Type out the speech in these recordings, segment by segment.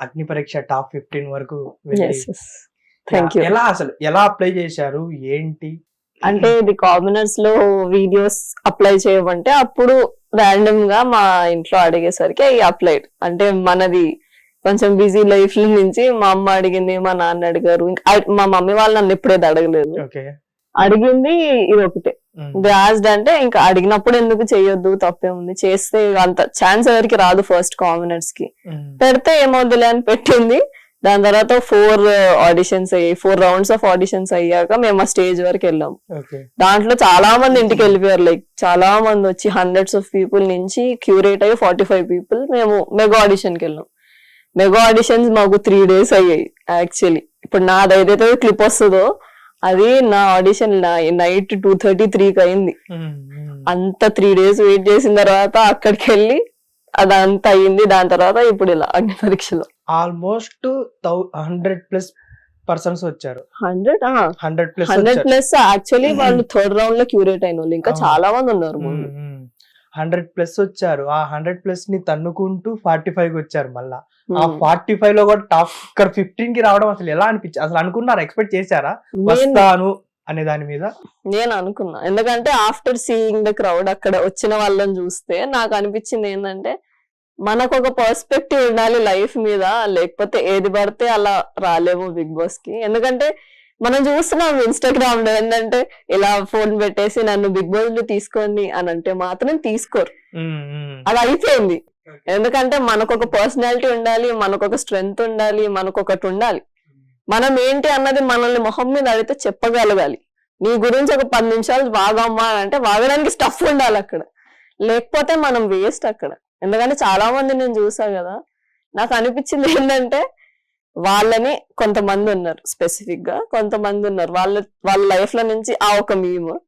అగ్ని Pariksha top fifteen వరకు thank you ఎలా అసలు ఎలా అప్లై చేశారు? ఏంటి? అంటే ఇది కామనర్స్లో వీడియోస్ అప్లై చేయమంటే అప్పుడు ర్యాండమ్గా మా ఇంట్లో అడిగేసరికి అప్లైడ్ అంటే మనది కొంచెం బిజీ లైఫ్ నుంచి మా అమ్మ అడిగింది మా నాన్న అడిగారు. ఇంకా మా మమ్మీ వాళ్ళు నన్ను ఎప్పుడైతే అడగలేదు. అడిగింది ఇది ఒకటే. బ్యాస్డ్ అంటే ఇంకా అడిగినప్పుడు ఎందుకు చేయొద్దు తప్పే ఉంది. చేస్తే అంత ఛాన్స్ ఎవరికి రాదు ఫస్ట్ కామనర్స్కి. పెడితే ఏమవుద్దులే అని పెట్టింది. దాని తర్వాత ఫోర్ ఆడిషన్స్ అయ్యాయి. ఫోర్ రౌండ్స్ ఆఫ్ ఆడిషన్స్ అయ్యాక మేము ఆ స్టేజ్ వరకు వెళ్ళాం. దాంట్లో చాలా మంది ఇంటికి వెళ్ళిపోయారు. లైక్ చాలా మంది వచ్చి హండ్రెడ్స్ ఆఫ్ పీపుల్ నుంచి క్యూరేట్ అయ్యి ఫార్టీ ఫైవ్ పీపుల్ మేము మెగా ఆడిషన్కి వెళ్ళాం. మెగా ఆడిషన్స్ మాకు త్రీ డేస్ అయ్యాయి యాక్చువల్లీ ఇప్పుడు నాది ఏదైతే క్లిప్ వస్తుందో అది నా ఆడిషన్ నైట్ టూ థర్టీ త్రీకి అయింది. అంత త్రీ డేస్ వెయిట్ చేసిన తర్వాత అక్కడికి వెళ్ళి అదంతా అయింది. దాని తర్వాత ఇప్పుడు ఇలా అగ్ని పరీక్షలో. ఆల్మోస్ట్ హండ్రెడ్ ప్లస్ పర్సన్స్ వచ్చారు. Hundred? Hundred plus hundred plus actually వాళ్ళు థర్డ్ రౌండ్లో క్యూరేట్ అయిన వాళ్ళు. ఇంకా. చాలా మంది ఉన్నారు హండ్రెడ్ ప్లస్ వచ్చారు. ఆ హండ్రెడ్ ప్లస్ని తన్నుకుంటూ ఫార్టీ ఫైవ్ వచ్చారు మళ్ళా. ఆ. ఫార్టీ ఫైవ్లో కూడా టాప్ ఇక్కడ ఫిఫ్టీన్కి రావడం అసలు ఎలా అనిపించింది అసలు అనుకున్నారు? ఎక్స్పెక్ట్ చేశారా? వస్తాను అనే దాని మీద? నేను అనుకున్నా. ఎందుకంటే ఆఫ్టర్ సీయింగ్ ద క్రౌడ్ అక్కడ వచ్చిన వాళ్ళని చూస్తే నాకు అనిపించింది ఏంటంటే మనకు ఒక పర్స్పెక్టివ్ ఉండాలి లైఫ్ మీద. లేకపోతే ఏది పడితే అలా రాలేము బిగ్ బాస్కి ఎందుకంటే మనం చూస్తున్నాం ఇన్స్టాగ్రామ్లో ఏంటంటే ఇలా ఫోన్ పెట్టేసి నన్ను బిగ్ బాస్లో తీసుకోండి అని అంటే మాత్రం తీసుకోరు. అది అయిపోయింది. ఎందుకంటే మనకు ఒక పర్సనాలిటీ ఉండాలి మనకు ఒక స్ట్రెంగ్త్ ఉండాలి మనకు ఒకటి ఉండాలి. మనం ఏంటి అన్నది మనల్ని మొహం మీద అడిగితే చెప్పగలగాలి. నీ గురించి ఒక పది నిమిషాలు వాగమ్మా అని అంటే వాగడానికి స్టఫ్ ఉండాలి అక్కడ. లేకపోతే మనం వేస్ట్ అక్కడ. ఎందుకంటే చాలా మంది నేను చూసా కదా నాకు అనిపించింది ఏంటంటే వాళ్ళని కొంతమంది ఉన్నారు స్పెసిఫిక్గా కొంతమంది ఉన్నారు. వాళ్ళ వాళ్ళ లైఫ్లో నుంచి ఆ ఒక మీమ్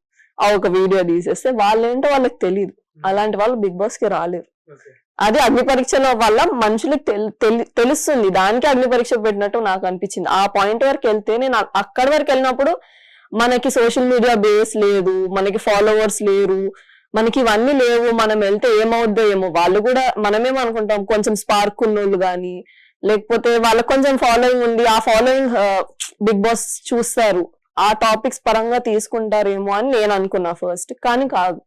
ఆ ఒక వీడియో తీసేస్తే వాళ్ళేంటో వాళ్ళకి తెలియదు అలాంటి వాళ్ళు బిగ్ బాస్కి రాలేరు. అది అగ్ని పరీక్షల వల్ల మనుషులకు తెల్- తెలి- తెలుస్తుంది. దానికి అగ్ని పరీక్ష పెట్టినట్టు నాకు అనిపించింది. ఆ పాయింట్ వరకు వెళ్తే నేను అక్కడి వరకు వెళ్ళినప్పుడు మనకి సోషల్ మీడియా బేస్ లేదు మనకి ఫాలోవర్స్ లేరు మనకి ఇవన్నీ లేవు. మనం వెళ్తే ఏమవుద్దో ఏమో. వాళ్ళు కూడా మనమేమో అనుకుంటాం కొంచెం స్పార్క్ ఉన్నోళ్ళు గాని లేకపోతే వాళ్ళకి కొంచెం ఫాలోయింగ్ ఉంది. ఆ ఫాలోయింగ్ బిగ్ బాస్ చూస్తారు. ఆ టాపిక్స్ పరంగా తీసుకుంటారేమో అని నేను అనుకున్నా ఫస్ట్ కానీ కాదు.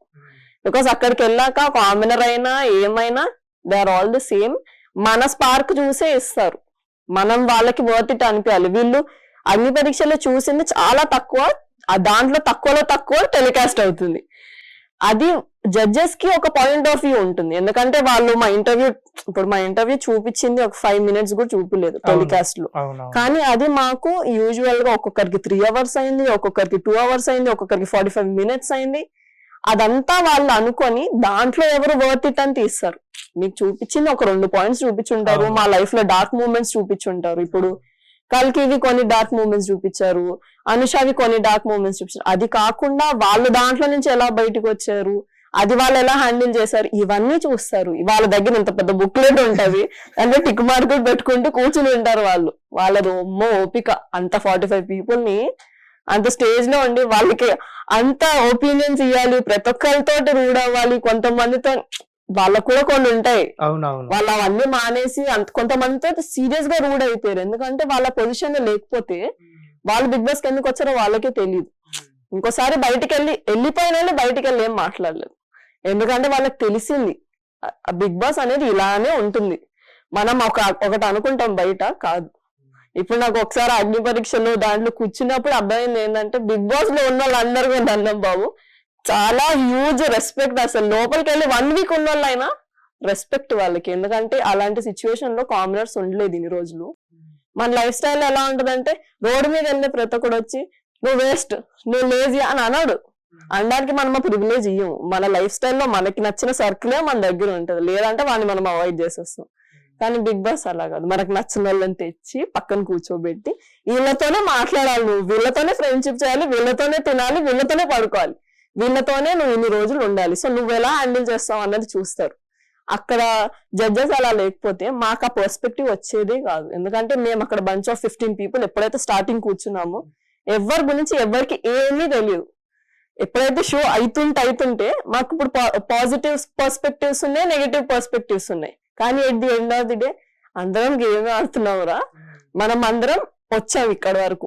బికాస్ అక్కడికి వెళ్ళాక కామనర్ అయినా ఏమైనా they are all the same మన స్పార్క్ చూసే ఇస్తారు. మనం వాళ్ళకి వర్త్ ఇట్ అనిపించాలి. వీళ్ళు అగ్ని పరీక్షలో చూసింది చాలా తక్కువ. ఆ దాంట్లో తక్కువలో తక్కువ టెలికాస్ట్ అవుతుంది. అది జడ్జెస్కి ఒక పాయింట్ ఆఫ్ వ్యూ ఉంటుంది. ఎందుకంటే వాళ్ళు మా ఇంటర్వ్యూ ఇప్పుడు మా ఇంటర్వ్యూ చూపించింది ఒక ఫైవ్ మినిట్స్ కూడా చూపలేదు టెలికాస్ట్లో. కానీ అది మాకు యూజువల్గా ఒక్కొక్కరికి త్రీ అవర్స్ అయింది ఒక్కొక్కరికి టూ అవర్స్ అయింది ఒక్కొక్కరికి ఫార్టీ ఫైవ్ మినిట్స్ అయింది. అదంతా వాళ్ళు అనుకొని దాంట్లో ఎవరు వర్త్ ఇట్ అని తీస్తారు. మీకు చూపించింది ఒక రెండు పాయింట్స్ చూపించుంటారు. మా లైఫ్లో డార్క్ మూమెంట్స్ చూపించుంటారు. ఇప్పుడు కల్కివి కొన్ని డార్క్ మూమెంట్స్ చూపించారు అనుషావి కొన్ని డార్క్ మూమెంట్స్ చూపించారు. అది కాకుండా వాళ్ళు దాంట్లో నుంచి ఎలా బయటకు వచ్చారు అది వాళ్ళు ఎలా హ్యాండిల్ చేశారు? ఇవన్నీ చూస్తారు. వాళ్ళ దగ్గర ఇంత పెద్ద బుక్లెట్ ఉంటది. అంటే టిక్ మార్కులు పెట్టుకుంటూ కూర్చుని ఉంటారు వాళ్ళు. వాళ్ళ రొమ్మ ఓపిక. అంత ఫార్టీ ఫైవ్ పీపుల్ని అంత స్టేజ్లో ఉండి వాళ్ళకి అంత ఒపీనియన్స్ ఇవ్వాలి ప్రతి ఒక్కరితో రూడ్ అవ్వాలి. కొంతమందితో వాళ్ళకు కూడా కొన్ని ఉంటాయి. వాళ్ళు అవన్నీ మానేసి అంత కొంతమందితో సీరియస్గా రూడ్ అయిపోయారు. ఎందుకంటే వాళ్ళ పొజిషన్లో లేకపోతే వాళ్ళు బిగ్ బాస్కి ఎందుకు వచ్చారో వాళ్ళకే తెలియదు ఇంకోసారి బయటికి వెళ్ళి వెళ్ళిపోయిన వాళ్ళు బయటికి వెళ్ళి ఏం మాట్లాడలేదు. ఎందుకంటే వాళ్ళకి తెలిసింది. బిగ్ బాస్ అనేది ఇలానే ఉంటుంది. మనం ఒక ఒకటి అనుకుంటాం బయట కాదు. ఇప్పుడు నాకు ఒకసారి అగ్ని పరీక్షలు దాంట్లో కూర్చున్నప్పుడు అర్థమైంది ఏంటంటే బిగ్ బాస్లో ఉన్న వాళ్ళందరూ కూడా అన్నం బాబు. చాలా హ్యూజ్ రెస్పెక్ట్ అసలు. లోపలికి వెళ్ళి వన్ వీక్ ఉన్న వాళ్ళైనా రెస్పెక్ట్ వాళ్ళకి. ఎందుకంటే అలాంటి సిచ్యువేషన్లో కామనర్స్ ఉండలేదు ఇన్ని రోజులు. మన లైఫ్ స్టైల్ ఎలా ఉంటుందంటే రోడ్డు మీద వెళ్ళే ప్రతి ఒక్కడు వచ్చి నువ్వు వేస్ట్ నువ్వు లేజీ అని అన్నాడు అనడానికి మనం ఆ ప్రివిలేజ్ ఇయ్యం. మన లైఫ్ స్టైల్లో మనకి నచ్చిన సర్కిలే మన దగ్గర ఉంటది. లేదంటే వాడిని మనం అవాయిడ్ చేసేస్తాం. కానీ బిగ్ బాస్ అలా కాదు. మనకు నచ్చిన వాళ్ళని తెచ్చి పక్కన కూర్చోబెట్టి వీళ్ళతోనే మాట్లాడాలి నువ్వు. వీళ్ళతోనే ఫ్రెండ్షిప్ చేయాలి. వీళ్ళతోనే తినాలి. వీళ్ళతోనే పడుకోవాలి. వీళ్ళతోనే నువ్వు ఇన్ని రోజులు ఉండాలి. సో నువ్వు ఎలా హ్యాండిల్ చేస్తావు అన్నది చూస్తారు. అక్కడ జడ్జెస్ అలా లేకపోతే మాకు ఆ పర్స్పెక్టివ్ వచ్చేదే కాదు. ఎందుకంటే మేము అక్కడ బంచ్ ఆఫ్ ఫిఫ్టీన్ పీపుల్ ఎప్పుడైతే స్టార్టింగ్ కూర్చున్నామో ఎవరి గురించి ఎవరికి ఏమీ తెలియదు. ఎప్పుడైతే షో అవుతుంటే అవుతుంటే మాకు ఇప్పుడు పాజిటివ్ పర్స్పెక్టివ్స్ ఉన్నాయి నెగిటివ్ పర్స్పెక్టివ్స్ ఉన్నాయి. కానీ at the end of the day అందరం గేమ్ ఆడుతున్నావురా మనం అందరం వచ్చాం ఇక్కడ వరకు.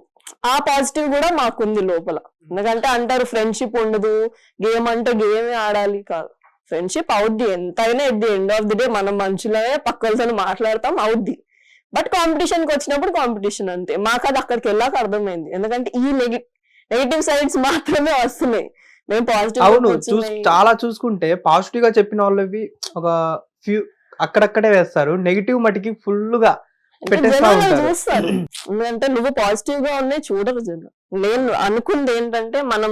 ఆ పాజిటివ్ కూడా మాకుంది లోపల. ఎందుకంటే అంటారు ఫ్రెండ్షిప్ ఉండదు. గేమ్ అంటే గేమే ఆడాలి కాదు. ఫ్రెండ్షిప్ అవుద్ది. ఎంతైనా at the end of the day మనం మనుషులనే పక్కలతో మాట్లాడతాం అవుద్ది. బట్ కాంపిటీషన్కి వచ్చినప్పుడు కాంపిటీషన్ అంతే. మాకు అది అక్కడికి వెళ్ళాక అర్థమైంది. ఎందుకంటే ఈ నెగిటివ్ సైడ్స్ మాత్రమే వస్తున్నాయి. మేము అవును పాజిటివ్ చూస్ చాలా చూసుకుంటే పాజిటివ్గా చెప్పిన వాళ్ళవి ఒక ఫ్యూ అక్కడక్కడే వేస్తారు. నెగిటివ్ మటుకి ఫుల్గా. చూస్తారు. ఎందుకంటే నువ్వు పాజిటివ్గా ఉన్నాయి చూడరు జనం. నేను అనుకుంది ఏంటంటే మనం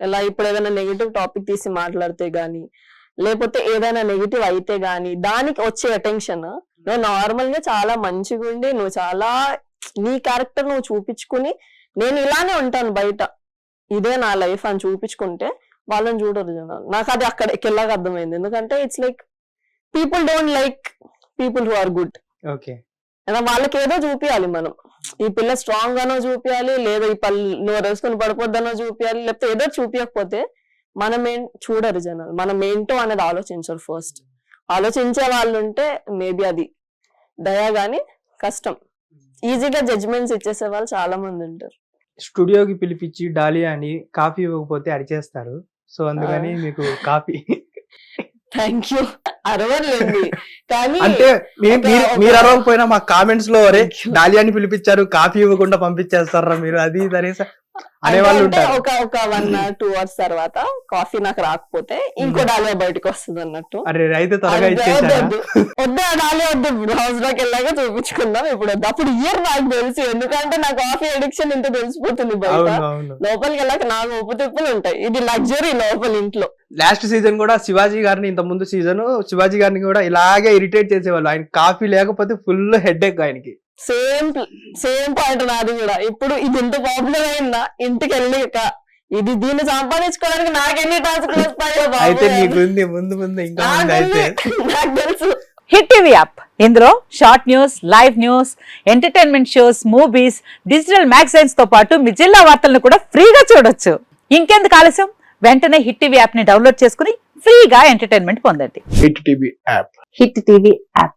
ఎలా ఇప్పుడు ఏదైనా నెగిటివ్ టాపిక్ తీసి మాట్లాడితే గానీ లేకపోతే ఏదైనా నెగిటివ్ అయితే గానీ దానికి వచ్చే అటెన్షన్. నువ్వు నార్మల్గా చాలా మంచిగా ఉండి నువ్వు చాలా నీ క్యారెక్టర్ నువ్వు చూపించుకుని నేను ఇలానే ఉంటాను బయట. ఇదే నా లైఫ్ అని చూపించుకుంటే వాళ్ళని చూడరు జనాలు. నాకు అది అక్కడికి వెళ్ళాక అర్థమైంది. ఎందుకంటే it's like people don't like people who are good okay. వాళ్ళకి ఏదో చూపించాలి మనం. ఈ పిల్ల స్ట్రాంగ్ గానో చూపించాలి లేదా ఈ పళ్ళు నువ్వు వేసుకొని పడిపోద్దనో చూపించాలి లేకపోతే ఏదో చూపించకపోతే మనం ఏం చూడరు జనాలు. మనం ఏంటో అనేది ఆలోచించరు ఫస్ట్ ఆలోచించే వాళ్ళు ఉంటే మేబీ అది దయా గాని కష్టం. ఈజీగా జడ్జ్మెంట్స్ ఇచ్చేసే వాళ్ళు చాలా మంది ఉంటారు. స్టూడియోకి పిలిపించి డాలియా అని కాఫీ ఇవ్వకపోతే అరిచేస్తారు. సో అందుకని. మీకు కాఫీ. Thank you. అరవలేదు కానీ అంటే మీరు అరవకపోయినా మా కామెంట్స్లో అరే. డాలియాని పిలిపించారు కాఫీ ఇవ్వకుండా పంపించేస్తారా మీరు? అది అనేసి అనేవాళ్ళు ఉంటారు. ఒక ఒక వన్ టూ అవర్స్ తర్వాత కాఫీ నాకు రాకపోతే ఇంకో డాలియా బయటకు వస్తుంది అన్నట్టు. అరే అయితే త్వరగా వద్దు, ఇచ్చేసారా వద్దు, వద్దు. డాలియా హౌస్లోకి వెళ్ళాక చూపించుకుందాం ఇప్పుడు వద్దు. అప్పుడు ఇయర్ నాకు తెలుసు. ఎందుకంటే నా కాఫీ అడిక్షన్ ఇంత తెలిసిపోతుంది బయట. లోపలికి వెళ్ళాక నాకు ఉప్పు తిప్పులు ఉంటాయి. ఇది లగ్జరీ లోపల ఇంట్లో. లాస్ట్ సీజన్ కూడా శివాజీ గారిని ఇంత ముందు సీజన్ శివాజీ గారిని కూడా ఇలాగే ఇరిటేట్ చేసేవాళ్ళు. ఆయన కాఫీ లేకపోతే ఫుల్ హెడ్ ఎక్ ఆయనకి. సేమ్ సేమ్ పాయింట్ నాది కూడా. ఇప్పుడు ఇది ఇంత పాపులర్ అయిందా? ఇంటికి వెళ్ళాక ఇది దీన్ని సంపాదించుకోవడానికి నాకు ఎన్ని టాస్క్లు వస్తాయో అయితే బాబోయ్. నీకు ఉంది ముందు ముందు ఇంకా నాకు ఉంది అయితే. ఉంది. నాకు తెలుసు. Hit TV app. ఇందులో short news live news entertainment shows movies digital మ్యాగజైన్స్తో పాటు మీ జిల్లా వార్తలను కూడా ఫ్రీగా చూడొచ్చు. ఇంకెందుకు ఆలస్యం? వెంటనే హిట్ టీవీ యాప్ని డౌన్లోడ్ చేసుకుని ఫ్రీగా ఎంటర్టైన్మెంట్ పొందండి. Hit TV app. Hit TV app.